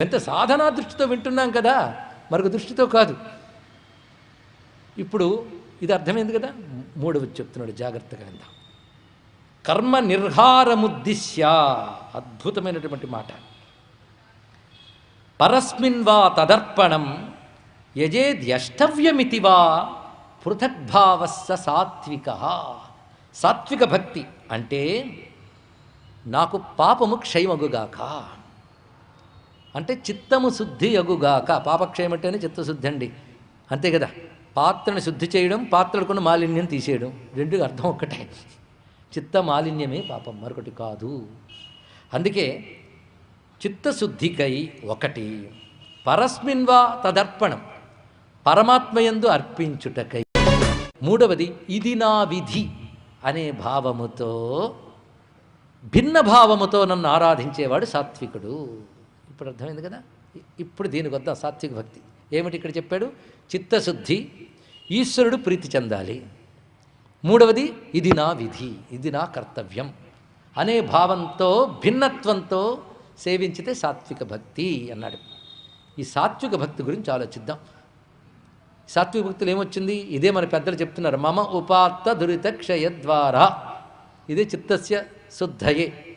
ఎంత సాధనా దృష్టితో వింటున్నాం కదా మరొక దృష్టితో కాదు. ఇప్పుడు ఇది అర్థమైంది కదా? మూడవది చెప్తున్నాడు జాగ్రత్తగా విందాం. కర్మ నిర్హారముద్దిశ్య అద్భుతమైనటువంటి మాట. పరస్మిన్ వా తదర్పణం యజేద్యష్టవ్యమితి వా పృథగ్భావస్స సాత్విక. సాత్విక భక్తి అంటే నాకు పాపము క్షయమగుగాక. అంటే చిత్తము శుద్ధి యగుగాక పాపక్షయం అంటేనే చిత్తశుద్ధి అండి అంతే కదా? పాత్రను శుద్ధి చేయడం పాత్రలకున్న మాలిన్యం తీసేయడం రెండు అర్థం ఒక్కటే. చిత్త మాలిన్యమే పాపం మరొకటి కాదు. అందుకే చిత్తశుద్ధికై ఒకటి పరస్మిన్ వా తదర్పణం పరమాత్మయందు అర్పించుటకై. మూడవది ఇది నా విధి అనే భావముతో భిన్న భావముతో నన్ను ఆరాధించేవాడు సాత్వికుడు. ఇప్పుడు అర్థమైంది కదా? ఇప్పుడు దీనికి వద్దాం సాత్విక భక్తి. ఏమిటి ఇక్కడ చెప్పాడు? చిత్తశుద్ధి ఈశ్వరుడు ప్రీతి చెందాలి. మూడవది ఇది నా విధి ఇది నా కర్తవ్యం. అనే భావంతో భిన్నత్వంతో సేవించితే సాత్విక భక్తి అన్నాడు. ఈ సాత్విక భక్తి గురించి ఆలోచిద్దాం. సాత్విక భక్తులు ఏమొచ్చింది? ఇదే మన పెద్దలు చెప్తున్నారు. మమ ఉపాత్త దురిత క్షయ ద్వారా. ఇదే చిత్తస్య శుద్ధయే.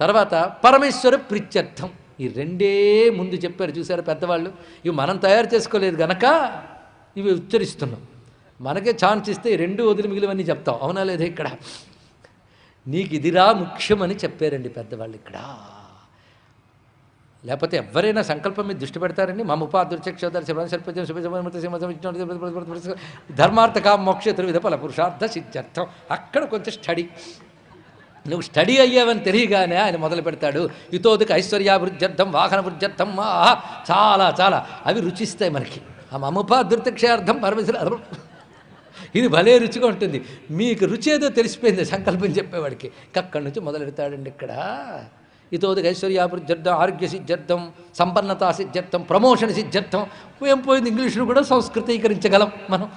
తర్వాత పరమేశ్వర ప్రీత్యర్థం. ఈ రెండే ముందు చెప్పారు చూసారు పెద్దవాళ్ళు ఇవి మనం తయారు చేసుకోలేదు గనక ఇవి ఉచ్చరిస్తున్నాం మనకే ఛాన్స్ ఇస్తే ఈ రెండు వదిలి మిగిలివన్నీ చెప్తాం అవునా లేదా ఇక్కడ నీకు ఇదిరా ముఖ్యమని చెప్పారండి పెద్దవాళ్ళు ఇక్కడ లేకపోతే ఎవరైనా సంకల్పం మీద దృష్టి పెడతారండి మమ ఉపాధుర్చక్షోదర్ శివం సర్పజం శుభ ధర్మార్థ కామ మోక్ష త్రివిధ ఫల పురుషార్థ సిద్ధ్యర్థం అక్కడ కొంచెం స్టడీ నువ్వు స్టడీ అయ్యావని తెలియగానే ఆయన మొదలు పెడతాడు. ఇతోదికి ఐశ్వర్యాభివృద్ధ్యర్థం వాహన వృద్ధ్యర్థం ఆహా చాలా చాలా. అవి రుచిస్తాయి మనకి. ఆ మమోపాధృతక్షార్థం పరమేశ్వర ఇది భలే రుచిగా ఉంటుంది. మీకు రుచి ఏదో తెలిసిపోయింది సంకల్పం చెప్పేవాడికి. అక్కడి నుంచి మొదలెడతాడండి ఇక్కడ. ఇతోదికి ఐశ్వర్యాభివృద్ధ్యర్థం ఆరోగ్య సిద్ధ్యర్థం సంపన్నతా సిద్ధ్యర్థం ప్రమోషన్ సిద్ధ్యర్థం. ఏం పోయింది ఇంగ్లీష్ను కూడా? సంస్కృతీకరించగలం మనం.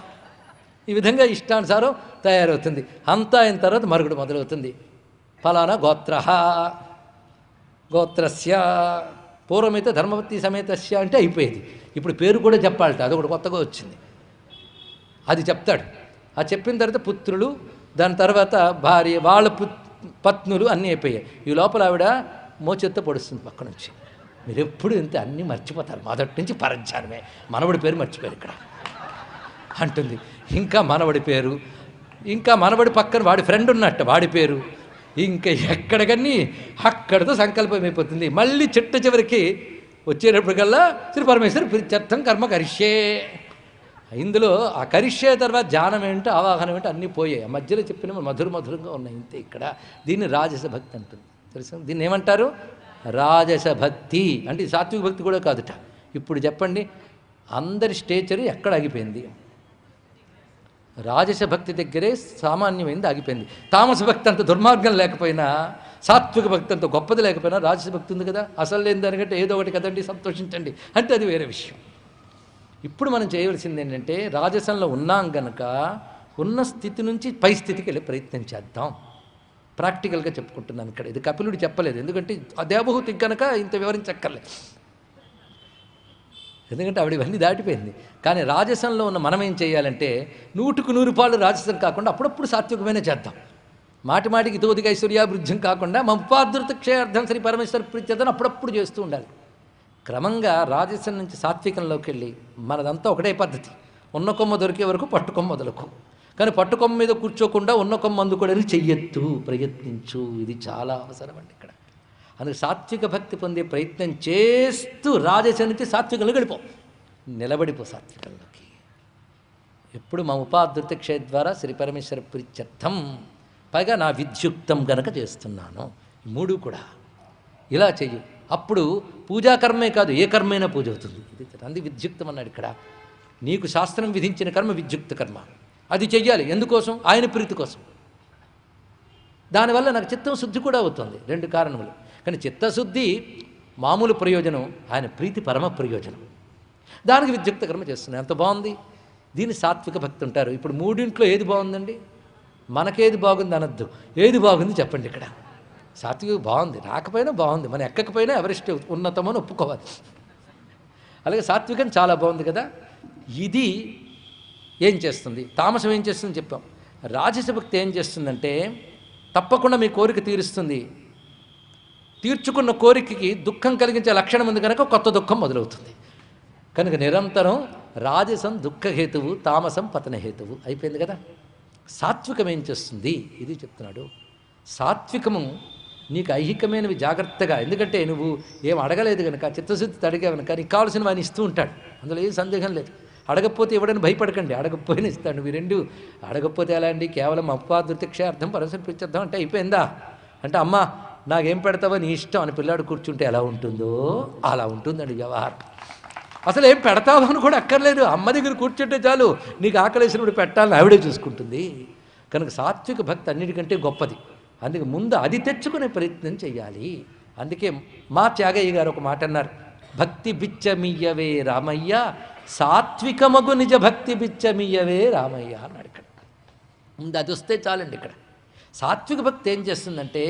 ఈ విధంగా ఇష్టానుసారం తయారవుతుంది. అంతా అయిన తర్వాత మరుగుడు మొదలవుతుంది. ఫలానా గోత్ర గోత్రస్య పూర్వమైతే ధర్మవతి సమేతస్య అంటే అయిపోయేది. ఇప్పుడు పేరు కూడా చెప్పాలట అది ఒకటి కొత్తగా వచ్చింది. అది చెప్తాడు. ఆ చెప్పిన తర్వాత పుత్రులు దాని తర్వాత భార్య వాళ్ళ పుత్ పత్నులు అన్నీ అయిపోయాయి. ఈ లోపల ఆవిడ మోచెత్త పొడుస్తుంది పక్క నుంచి. మీరు ఎప్పుడు ఇంత అన్నీ మర్చిపోతారు. మొదటి నుంచి పరంచానమే మనవడి పేరు మర్చిపోయారు ఇక్కడ. అంటుంది. ఇంకా మనవడి పేరు ఇంకా మనవడి పక్కన వాడి ఫ్రెండ్ ఉన్నట్టు వాడి పేరు. ఇంకా ఎక్కడికన్నీ అక్కడితో సంకల్పం అయిపోతుంది మళ్ళీ చిట్ట చివరికి వచ్చేటప్పటికల్లా శ్రీ పరమేశ్వర ప్రీత్యర్థం కర్మ కరిష్యే. ఇందులో ఆ కరిష్యే తర్వాత ధ్యానం ఏంటో ఆవాహనం ఏంటో అన్నీ పోయాయి. మధ్యలో చెప్పిన మధుర మధురంగా ఉన్నాయి ఇంతే ఇక్కడ. దీన్ని రాజస భక్తి అంటుంది. తెలుసు? దీన్ని ఏమంటారు? రాజస భక్తి. అంటే సాత్విక భక్తి కూడా కాదుట. ఇప్పుడు చెప్పండి అందరి స్టేచర్ ఎక్కడ ఆగిపోయింది? రాజస భక్తి దగ్గరే సామాన్యమైంది ఆగిపోయింది. తామస భక్తి అంత దుర్మార్గం లేకపోయినా సాత్విక భక్తి అంత గొప్పది లేకపోయినా రాజస భక్తి ఉంది కదా. అసలు లేని దానికంటే ఏదో ఒకటి కదండి సంతోషించండి. అంటే అది వేరే విషయం. ఇప్పుడు మనం చేయవలసింది ఏంటంటే రాజసంలో ఉన్నాం గనక ఉన్న స్థితి నుంచి పై స్థితికి వెళ్ళి ప్రయత్నం చేద్దాం. ప్రాక్టికల్గా చెప్పుకుంటున్నాను ఇక్కడ. ఇది కపిలుడు చెప్పలేదు. ఎందుకంటే ఆ కనుక ఇంత వివరించక్కర్లేదు ఎందుకంటే ఆవిడ ఇవన్నీ దాటిపోయింది. కానీ రాజసంలో ఉన్న మనం ఏం చేయాలంటే నూటుకు నూరు పాలు రాజసం కాకుండా అప్పుడప్పుడు సాత్వికమైన చేద్దాం. మాటి మాటికి తోదిగా ఐశ్వర్యాభివృద్ధ్యం కాకుండా మపాదృత క్షయార్థం శ్రీ పరమేశ్వర ప్రీత్యర్థం అప్పుడప్పుడు చేస్తూ ఉండాలి. క్రమంగా రాజసం నుంచి సాత్వికంలోకి వెళ్ళి మనదంతా ఒకటే పద్ధతి. ఉన్న కొమ్మ దొరికే వరకు పట్టుకొమ్మ వదలకు. కానీ పట్టుకొమ్మ మీద కూర్చోకుండా ఉన్న కొమ్మ అందుకోవడానికి చెయ్యొద్దు ప్రయత్నించు. ఇది చాలా అవసరం అండి ఇక్కడ. అందుకే సాత్విక భక్తి పొందే ప్రయత్నం చేస్తూ రాజసం సాత్వికంలో గడిపో. నిలబడిపో సాత్వికంలోకి. ఎప్పుడు మా ఉపాధృత క్షయ ద్వారా శ్రీ పరమేశ్వర ప్రీత్యర్థం పైగా నా విద్యుక్తం గనక చేస్తున్నాను. మూడు కూడా ఇలా చెయ్యి. అప్పుడు పూజాకర్మే కాదు ఏ కర్మైనా పూజ అవుతుంది. ఇది అంది విద్యుక్తం అన్నాడు ఇక్కడ. నీకు శాస్త్రం విధించిన కర్మ విద్యుక్త కర్మ. అది చెయ్యాలి. ఎందుకోసం? ఆయన ప్రీతి కోసం. దానివల్ల నాకు చిత్తం శుద్ధి కూడా అవుతుంది. రెండు కారణములు. కానీ చిత్తశుద్ధి మామూలు ప్రయోజనం ఆయన ప్రీతి పరమ ప్రయోజనం. దానికి విద్యుక్త కర్మ చేస్తున్నాను ఎంత బాగుంది? దీన్ని సాత్విక భక్తి ఉంటారు ఇప్పుడు మూడింట్లో ఏది బాగుందండి? మనకేది బాగుంది అనొద్దు. ఏది బాగుంది చెప్పండి ఇక్కడ. సాత్విక బాగుంది. రాకపోయినా బాగుంది. మనం ఎక్కకపోయినా ఎవరెస్ట్ ఉన్నతమని ఒప్పుకోవాలి. అలాగే సాత్వికం చాలా బాగుంది కదా. ఇది ఏం చేస్తుంది? తామసం ఏం చేస్తుంది చెప్పాం. రాజస భక్తి ఏం చేస్తుందంటే తప్పకుండా మీ కోరిక తీరుస్తుంది. తీర్చుకున్న కోరికకి దుఃఖం కలిగించే లక్షణం ఉంది కనుక కొత్త దుఃఖం మొదలవుతుంది. కనుక నిరంతరం రాజసం దుఃఖహేతువు తామసం పతనహేతువు అయిపోయింది కదా? సాత్వికం ఏం చేస్తుంది? ఇది చెప్తున్నాడు. సాత్వికము నీకు ఐహికమైనవి జాగ్రత్తగా ఎందుకంటే నువ్వు ఏం అడగలేదు కనుక చిత్తశుద్ధి అడిగావు కనుక నీకు కావాల్సిన వాడిని ఇస్తూ ఉంటాడు. అందులో ఏం సందేహం లేదు. అడగకపోతే ఇవ్వడని భయపడకండి. అడగకపోయినా ఇస్తాడు. ఇవి రెండు అడగకపోతే ఎలా అండి? కేవలం అర్థం పరస్పర పిచ్చర్థం అంటే అయిపోయిందా? అంటే అమ్మా నాకేం పెడతావో నీ ఇష్టం అని పిల్లాడు కూర్చుంటే ఎలా ఉంటుందో అలా ఉంటుందండి వ్యవహారం. అసలు ఏం పెడతావు అని కూడా అక్కర్లేదు. అమ్మ దగ్గర కూర్చుంటే చాలు. నీకు ఆకలేసినప్పుడు పెట్టాలని ఆవిడే చూసుకుంటుంది. కనుక సాత్విక భక్తి అన్నిటికంటే గొప్పది. అందుకే ముందు అది తెచ్చుకునే ప్రయత్నం చేయాలి. అందుకే మా త్యాగయ్య గారు ఒక మాట అన్నారు. భక్తి బిచ్చమియ్యవే రామయ్య సాత్వికమగు నిజ భక్తి బిచ్చమియ్యవే రామయ్య అన్నాడు ఇక్కడ. ముందు అది వస్తే చాలండి ఇక్కడ. సాత్విక భక్తి ఏం చేస్తుందంటే